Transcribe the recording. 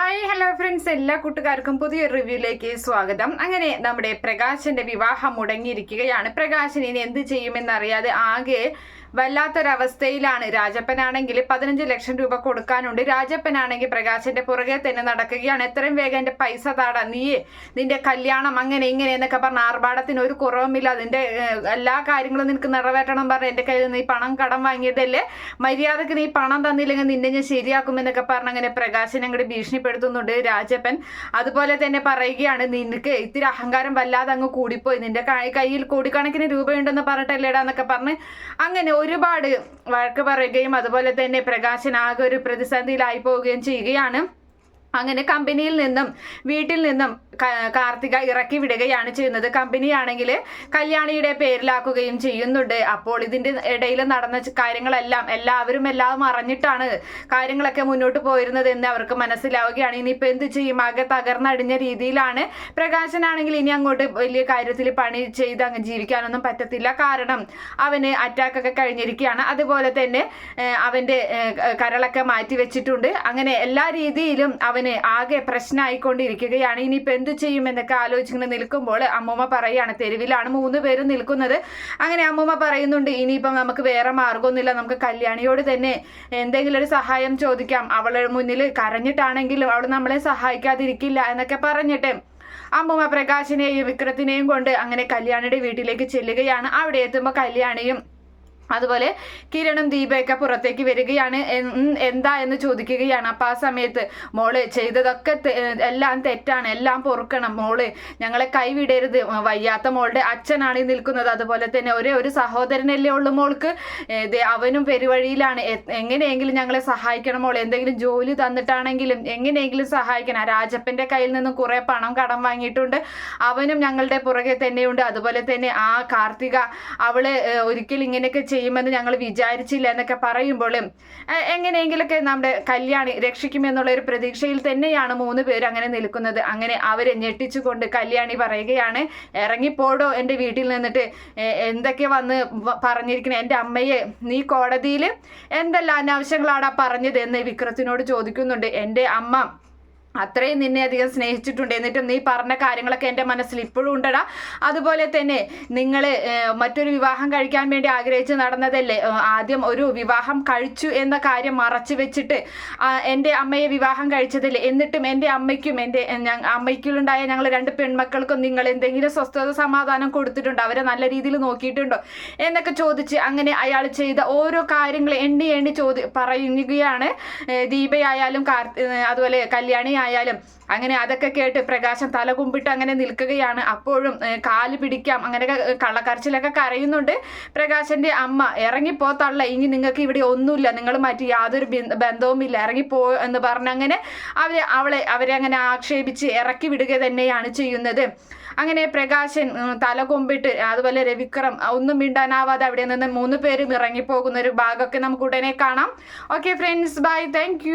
Hi hello friends എല്ലാ കൂട്ടുകാർക്കും പുതിയൊരു റിവ്യൂയിലേക്ക് സ്വാഗതം. അങ്ങനെ നമ്മുടെ പ്രകാശന്റെ വിവാഹം മുടങ്ങിയിരിക്കുകയാണ്. പ്രകാശൻ ഇനി എന്ത് ചെയ്യുമെന്നറിയാതെ ആകെ വല്ലാത്തൊരവസ്ഥയിലാണ്. രാജപ്പനാണെങ്കിൽ പതിനഞ്ച് ലക്ഷം രൂപ കൊടുക്കാനുണ്ട്. രാജപ്പനാണെങ്കിൽ പ്രകാശിന്റെ പുറകെ തന്നെ നടക്കുകയാണ്. എത്രയും വേഗം എന്റെ പൈസ താടാ. നീ നിന്റെ കല്യാണം അങ്ങനെ ഇങ്ങനെ എന്നൊക്കെ പറഞ്ഞ ആർഭാടത്തിന് ഒരു കുറവുമില്ല. അതിന്റെ എല്ലാ കാര്യങ്ങളും നിനക്ക് നിറവേറ്റണം പറഞ്ഞ എന്റെ കയ്യിൽ നീ പണം കടം വാങ്ങിയതല്ലേ? മര്യാദയ്ക്ക് നീ പണം തന്നില്ലെങ്കിൽ നിന്നെ ഞാൻ ശരിയാക്കും എന്നൊക്കെ പറഞ്ഞ് അങ്ങനെ പ്രകാശിനെ അങ്ങോട്ട് ഭീഷണിപ്പെടുത്തുന്നുണ്ട് രാജപ്പൻ. അതുപോലെ തന്നെ പറയുകയാണ് നിനക്ക് ഇത്തിരി അഹങ്കാരം വല്ലാതെ അങ്ങ് കൂടിപ്പോയി. നിന്റെ കയ്യിൽ കോടിക്കണക്കിന് രൂപയുണ്ടെന്ന് പറഞ്ഞിട്ടല്ലേടാ എന്നൊക്കെ പറഞ്ഞ് അങ്ങനെ ഒരുപാട് വഴക്ക് പറയുകയും അതുപോലെ തന്നെ പ്രകാശൻ ആകെ ഒരു പ്രതിസന്ധിയിലായി പോവുകയും ചെയ്യുകയാണ്. അങ്ങനെ കമ്പനിയിൽ നിന്നും വീട്ടിൽ നിന്നും കാർത്തിക ഇറക്കി വിടുകയാണ് ചെയ്യുന്നത്. കമ്പനിയാണെങ്കിൽ കല്യാണിയുടെ പേരിലാക്കുകയും ചെയ്യുന്നുണ്ട്. അപ്പോൾ ഇതിന്റെ ഇടയിൽ നടന്ന കാര്യങ്ങളെല്ലാം എല്ലാവരും എല്ലാം അറിഞ്ഞിട്ടാണ് കാര്യങ്ങളൊക്കെ മുന്നോട്ട് പോയിരുന്നത് എന്ന് അവർക്ക് മനസ്സിലാവുകയാണ്. ഇനിയിപ്പോൾ എന്ത് ചെയ്യും? ആകെ തകർന്നടിഞ്ഞ രീതിയിലാണ് പ്രകാശനാണെങ്കിൽ ഇനി അങ്ങോട്ട് വലിയ കാര്യത്തിൽ പണി ചെയ്ത് അങ്ങ് ജീവിക്കാനൊന്നും പറ്റത്തില്ല. കാരണം അവന് അറ്റാക്കൊക്കെ കഴിഞ്ഞിരിക്കുകയാണ്. അതുപോലെ തന്നെ അവന്റെ കരളൊക്കെ മാറ്റി വെച്ചിട്ടുണ്ട് അങ്ങനെ എല്ലാ രീതിയിലും അവന് ആകെ പ്രശ്നമായിക്കൊണ്ടിരിക്കുകയാണ്. ഇനിയിപ്പോൾ എന്ത് ചെയ്യുമെന്നൊക്കെ ആലോചിച്ചിങ്ങനെ നിൽക്കുമ്പോൾ അമ്മൂമ്മ പറയാണ് തെരുവിലാണ് മൂന്ന് പേരും നിൽക്കുന്നത്. അങ്ങനെ അമ്മൂമ്മ പറയുന്നുണ്ട് ഇനിയിപ്പം നമുക്ക് വേറെ മാർഗമൊന്നുമില്ല നമുക്ക് കല്യാണിയോട് തന്നെ എന്തെങ്കിലും ഒരു സഹായം ചോദിക്കാം. അവളുടെ മുന്നിൽ കരഞ്ഞിട്ടാണെങ്കിലും അവൾ നമ്മളെ സഹായിക്കാതിരിക്കില്ല എന്നൊക്കെ പറഞ്ഞിട്ട് അമ്മൂമ്മ പ്രകാശിനെയും വിക്രത്തിനെയും കൊണ്ട് അങ്ങനെ കല്യാണിയുടെ വീട്ടിലേക്ക് ചെല്ലുകയാണ്. അവിടെ എത്തുമ്പോൾ കല്യാണിയും അതുപോലെ കിരണും ദീപയൊക്കെ പുറത്തേക്ക് വരികയാണ്. എന്താ എന്ന് ചോദിക്കുകയാണ്. അപ്പം ആ സമയത്ത് മോൾ ചെയ്തതൊക്കെ എല്ലാം തെറ്റാണ്. എല്ലാം പൊറുക്കണം മോൾ. ഞങ്ങളെ കൈവിടരുത്. വയ്യാത്ത മോളുടെ അച്ഛനാണ് നിൽക്കുന്നത്. അതുപോലെ തന്നെ ഒരേ ഒരു സഹോദരനല്ലേ ഉള്ളു മോൾക്ക്. അവനും പെരുവഴിയിലാണ്. എങ്ങനെയെങ്കിലും ഞങ്ങളെ സഹായിക്കണം മോൾ എന്തെങ്കിലും ജോലി തന്നിട്ടാണെങ്കിലും എങ്ങനെയെങ്കിലും സഹായിക്കണം. രാജപ്പന്റെ കയ്യിൽ നിന്നും കുറേ പണം കടം വാങ്ങിയിട്ടുണ്ട്. അവനും ഞങ്ങളുടെ പുറകെ തന്നെയുണ്ട്. അതുപോലെ തന്നെ ആ കാർത്തിക അവൾ ഒരിക്കലും ഇങ്ങനെയൊക്കെ ചെയ്യുമെന്ന് ഞങ്ങൾ വിചാരിച്ചില്ല എന്നൊക്കെ പറയുമ്പോഴും എങ്ങനെയെങ്കിലൊക്കെ നമ്മുടെ കല്യാണി രക്ഷിക്കുമെന്നുള്ള ഒരു പ്രതീക്ഷയിൽ തന്നെയാണ് മൂന്ന് പേര് അങ്ങനെ നിൽക്കുന്നത്. അങ്ങനെ അവരെ ഞെട്ടിച്ചുകൊണ്ട് കല്യാണി പറയുകയാണ് ഇറങ്ങിപ്പോടോ എന്റെ വീട്ടിൽ നിന്നിട്ട് എന്തൊക്കെ വന്ന് പറഞ്ഞിരിക്കുന്നത് എന്റെ അമ്മയെ നീ കോടതിയിൽ എന്തെല്ലാം അനാവശ്യങ്ങളാടാ പറഞ്ഞത് എന്ന് വിക്രത്തിനോട് ചോദിക്കുന്നുണ്ട്. എന്റെ അമ്മ അത്രയും നിന്നെ അധികം സ്നേഹിച്ചിട്ടുണ്ട്. എന്നിട്ടും നീ പറഞ്ഞ കാര്യങ്ങളൊക്കെ എന്റെ മനസ്സിൽ ഇപ്പോഴും ഉണ്ടടാ. അതുപോലെ തന്നെ നിങ്ങൾ മറ്റൊരു വിവാഹം കഴിക്കാൻ വേണ്ടി ആഗ്രഹിച്ച് നടന്നതല്ലേ? ആദ്യം ഒരു വിവാഹം കഴിച്ചു എന്ന കാര്യം മറച്ചു വെച്ചിട്ട് എന്റെ അമ്മയെ വിവാഹം കഴിച്ചതല്ലേ? എന്നിട്ടും എന്റെ അമ്മയ്ക്കും എന്റെ അമ്മയ്ക്കുണ്ടായ ഞങ്ങൾ രണ്ട് പെൺമക്കൾക്കും നിങ്ങൾ എന്തെങ്കിലും സ്വസ്ഥത സമാധാനം കൊടുത്തിട്ടുണ്ടോ? അവരെ നല്ല രീതിയിൽ നോക്കിയിട്ടുണ്ടോ? എന്നൊക്കെ ചോദിച്ച് അങ്ങനെ അയാൾ ചെയ്ത ഓരോ കാര്യങ്ങൾ എണ്ണി എണ്ണി ചോദി പറയുകയാണ്. ദീപയായാലും അതുപോലെ കല്യാണി ആയാലും അങ്ങനെ അതൊക്കെ കേട്ട് പ്രകാശം തല കുമ്പിട്ട് അങ്ങനെ നിൽക്കുകയാണ്. അപ്പോഴും കാൽ പിടിക്കാം അങ്ങനെ കള്ളക്കരച്ചിലൊക്കെ കരയുന്നുണ്ട്. പ്രകാശന്റെ അമ്മ ഇറങ്ങിപ്പോ തള്ള ഇനി നിങ്ങൾക്ക് ഇവിടെ ഒന്നുമില്ല. നിങ്ങൾ മറ്റു യാതൊരു ബന്ധവുമില്ല. ഇറങ്ങിപ്പോ എന്ന് പറഞ്ഞ് അങ്ങനെ അവരെ അവളെ അവരെ അങ്ങനെ ആക്ഷേപിച്ച് ഇറക്കി വിടുക തന്നെയാണ് ചെയ്യുന്നത്. അങ്ങനെ പ്രകാശൻ തല കൊമ്പിട്ട് അതുപോലെ രവിക്രം ഒന്നും മിണ്ടാനാവാതെ അവിടെ നിന്ന് മൂന്ന് പേരും ഇറങ്ങിപ്പോകുന്ന ഒരു ഭാഗമൊക്കെ നമുക്ക് ഉടനെ കാണാം. Okay friends bye thank